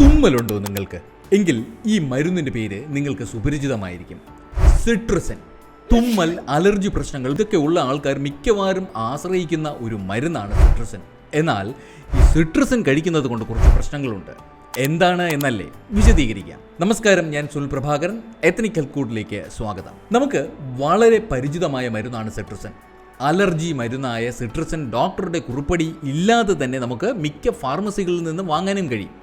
തുമ്മലുണ്ടോ നിങ്ങൾക്ക്? എങ്കിൽ ഈ മരുന്നിന്റെ പേര് നിങ്ങൾക്ക് സുപരിചിതമായിരിക്കും. സിട്രസൻ. തുമ്മൽ അലർജി പ്രശ്നങ്ങൾ ഇതൊക്കെ ഉള്ള ആൾക്കാർ മിക്കവാറും ആശ്രയിക്കുന്ന ഒരു മരുന്നാണ് സിട്രസൻ. എന്നാൽ ഈ സിട്രസൻ കഴിക്കുന്നത് കൊണ്ട് കുറച്ച് പ്രശ്നങ്ങളുണ്ട്. എന്താണ് എന്നല്ലേ വിശദീകരിക്കാം. നമസ്കാരം ഞാൻ സുൽ പ്രഭാകരൻ. എത്തനിക്കൽ കൂട്ടിലേക്ക് സ്വാഗതം. നമുക്ക് വളരെ പരിചിതമായ മരുന്നാണ് സിട്രസൻ. അലർജി മരുന്നായ സിട്രസൻ ഡോക്ടറുടെ കുറിപ്പടി ഇല്ലാതെ തന്നെ നമുക്ക് മിക്ക ഫാർമസികളിൽ നിന്ന് വാങ്ങാനും കഴിയും.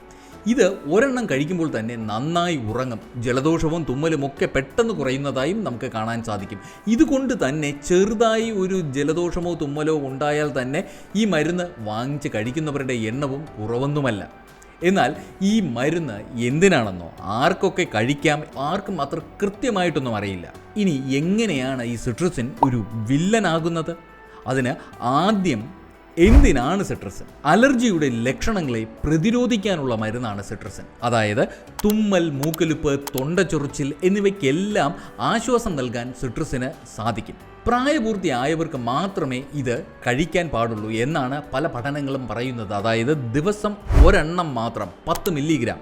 ഇത് ഒരെണ്ണം കഴിക്കുമ്പോൾ തന്നെ നന്നായി ഉറങ്ങും. ജലദോഷവും തുമ്മലും ഒക്കെ പെട്ടെന്ന് കുറയുന്നതായും നമുക്ക് കാണാൻ സാധിക്കും. ഇതുകൊണ്ട് തന്നെ ചെറുതായി ഒരു ജലദോഷമോ തുമ്മലോ ഉണ്ടായാൽ തന്നെ ഈ മരുന്ന് വാങ്ങിച്ച് കഴിക്കുന്നവരുടെ എണ്ണവും കുറവൊന്നുമല്ല. എന്നാൽ ഈ മരുന്ന് എന്തിനാണെന്നോ ആർക്കൊക്കെ കഴിക്കാം ആർക്കും അത്ര കൃത്യമായിട്ടൊന്നും അറിയില്ല. ഇനി എങ്ങനെയാണ് ഈ സിട്രസിൻ ഒരു വില്ലനാകുന്നത്? അതിന് ആദ്യം എന്തിനാണ് സിട്രസൻ? അലർജിയുടെ ലക്ഷണങ്ങളെ പ്രതിരോധിക്കാനുള്ള മരുന്നാണ് സിട്രസൻ. അതായത് തുമ്മൽ മൂക്കലുപ്പ് തൊണ്ടച്ചൊറിച്ചിൽ എന്നിവയ്ക്കെല്ലാം ആശ്വാസം നൽകാൻ സിട്രസിന് സാധിക്കും. പ്രായപൂർത്തിയായവർക്ക് മാത്രമേ ഇത് കഴിക്കാൻ പാടുള്ളൂ എന്നാണ് പല പഠനങ്ങളും പറയുന്നത്. അതായത് ദിവസം ഒരെണ്ണം മാത്രം പത്ത് മില്ലിഗ്രാം.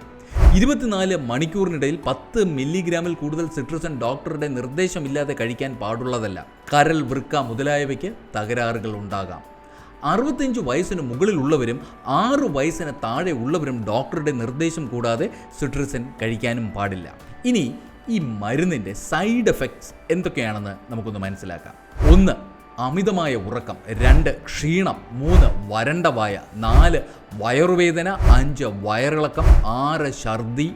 ഇരുപത്തിനാല് മണിക്കൂറിനിടയിൽ പത്ത് മില്ലിഗ്രാമിൽ കൂടുതൽ സിട്രസൻ ഡോക്ടറുടെ നിർദ്ദേശമില്ലാതെ കഴിക്കാൻ പാടുള്ളതല്ല. കരൽ വൃക്ക മുതലായവയ്ക്ക് തകരാറുകൾ ഉണ്ടാകാം. അറുപത്തഞ്ച് വയസ്സിന് മുകളിലുള്ളവരും ആറ് വയസ്സിന് താഴെ ഉള്ളവരും ഡോക്ടറുടെ നിർദ്ദേശം കൂടാതെ സിട്രിസൻ കഴിക്കാനും പാടില്ല. ഇനി ഈ മരുന്നിന്റെ സൈഡ് എഫക്ട്സ് എന്തൊക്കെയാണെന്ന് നമുക്കൊന്ന് മനസ്സിലാക്കാം. ഒന്ന് അമിതമായ ഉറക്കം. രണ്ട് ക്ഷീണം. മൂന്ന് വരണ്ട വായ. നാല് വയറുവേദന. അഞ്ച് വയറിളക്കം. ആറ് ഛർദി.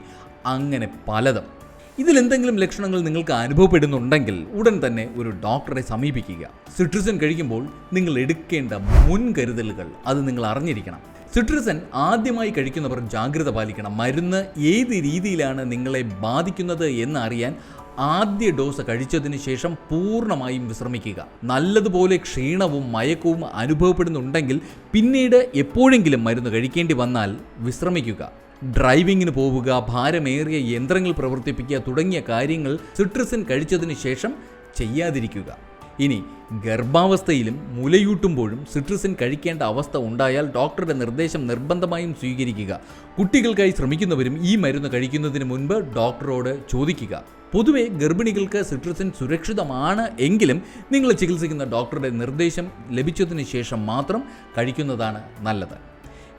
അങ്ങനെ പലതും. ഇതിലെന്തെങ്കിലും ലക്ഷണങ്ങൾ നിങ്ങൾക്ക് അനുഭവപ്പെടുന്നുണ്ടെങ്കിൽ ഉടൻ തന്നെ ഒരു ഡോക്ടറെ സമീപിക്കുക. സിട്രിസൻ കഴിക്കുമ്പോൾ നിങ്ങൾ എടുക്കേണ്ട മുൻകരുതലുകൾ അത് നിങ്ങൾ അറിഞ്ഞിരിക്കണം. സിട്രിസൻ ആദ്യമായി കഴിക്കുന്നവർ ജാഗ്രത പാലിക്കണം. മരുന്ന് ഏത് രീതിയിലാണ് നിങ്ങളെ ബാധിക്കുന്നത് എന്നറിയാൻ ആദ്യ ഡോസ് കഴിച്ചതിന് ശേഷം പൂർണമായും വിശ്രമിക്കുക. നല്ലതുപോലെ ക്ഷീണവും മയക്കവും അനുഭവപ്പെടുന്നുണ്ടെങ്കിൽ പിന്നീട് എപ്പോഴെങ്കിലും മരുന്ന് കഴിക്കേണ്ടി വന്നാൽ വിശ്രമിക്കുക. ഡ്രൈവിങ്ങിന് പോവുക ഭാരമേറിയ യന്ത്രങ്ങൾ പ്രവർത്തിപ്പിക്കുക തുടങ്ങിയ കാര്യങ്ങൾ സിട്രസിൻ കഴിച്ചതിന് ശേഷം ചെയ്യാതിരിക്കുക. ഇനി ഗർഭാവസ്ഥയിലും മുലയൂട്ടുമ്പോഴും സിട്രസിൻ കഴിക്കേണ്ട അവസ്ഥ ഉണ്ടായാൽ ഡോക്ടറുടെ നിർദ്ദേശം നിർബന്ധമായും സ്വീകരിക്കുക. കുട്ടികൾക്കായി ശ്രമിക്കുന്നവരും ഈ മരുന്ന് കഴിക്കുന്നതിന് മുൻപ് ഡോക്ടറോട് ചോദിക്കുക. പൊതുവെ ഗർഭിണികൾക്ക് സിട്രസിൻ സുരക്ഷിതമാണ് എങ്കിലും നിങ്ങൾ ചികിത്സിക്കുന്ന ഡോക്ടറുടെ നിർദ്ദേശം ലഭിച്ചതിന് ശേഷം മാത്രം കഴിക്കുന്നതാണ് നല്ലത്.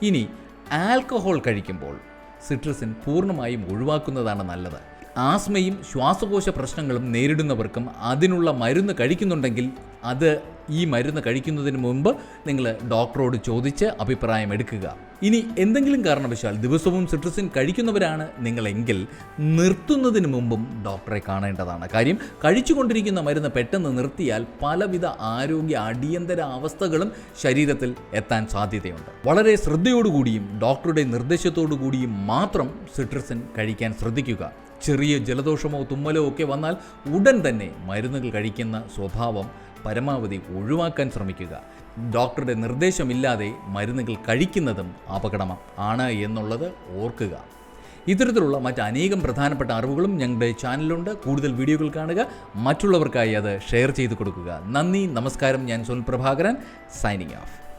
ഇനി ആൽക്കഹോൾ കഴിക്കുമ്പോൾ സിട്രസിൻ പൂർണമായും ഒഴിവാക്കുന്നതാണ് നല്ലത്. ആസ്മയും ശ്വാസകോശ പ്രശ്നങ്ങളും നേരിടുന്നവർക്കും അതിനുള്ള മരുന്ന് കഴിക്കുന്നുണ്ടെങ്കിൽ അത് ഈ മരുന്ന് കഴിക്കുന്നതിന് മുമ്പ് നിങ്ങൾ ഡോക്ടറോട് ചോദിച്ച് അഭിപ്രായം എടുക്കുക ഇനി എന്തെങ്കിലും കാരണവശാൽ ദിവസവും സിട്രസിൻ കഴിക്കുന്നവരാണ് നിങ്ങളെങ്കിൽ നിർത്തുന്നതിന് മുമ്പും ഡോക്ടറെ കാണേണ്ടതാണ്. കാര്യം കഴിച്ചുകൊണ്ടിരിക്കുന്ന മരുന്ന് പെട്ടെന്ന് നിർത്തിയാൽ പലവിധ ആരോഗ്യ അടിയന്തര അവസ്ഥകളും ശരീരത്തിൽ എത്താൻ സാധ്യതയുണ്ട്. വളരെ ശ്രദ്ധയോടുകൂടിയും ഡോക്ടറുടെ നിർദ്ദേശത്തോടു കൂടിയും മാത്രം സിട്രസിൻ കഴിക്കാൻ ശ്രദ്ധിക്കുക. ചെറിയ ജലദോഷമോ തുമ്മലോ ഒക്കെ വന്നാൽ ഉടൻ തന്നെ മരുന്നുകൾ കഴിക്കുന്ന സ്വഭാവം പരമാവധി ഒഴിവാക്കാൻ ശ്രമിക്കുക. ഡോക്ടറുടെ നിർദ്ദേശമില്ലാതെ മരുന്നുകൾ കഴിക്കുന്നതും അപകടമാണ് ആണ് എന്നുള്ളത് ഓർക്കുക. ഇത്തരത്തിലുള്ള മറ്റ് അനേകം പ്രധാനപ്പെട്ട അറിവുകളും ഞങ്ങളുടെ ചാനലിലുണ്ട്. കൂടുതൽ വീഡിയോകൾ കാണുക. മറ്റുള്ളവർക്കായി അത് ഷെയർ ചെയ്ത് കൊടുക്കുക. നന്ദി. നമസ്കാരം. ഞാൻ സുനിൽ പ്രഭാകരൻ. Signing off.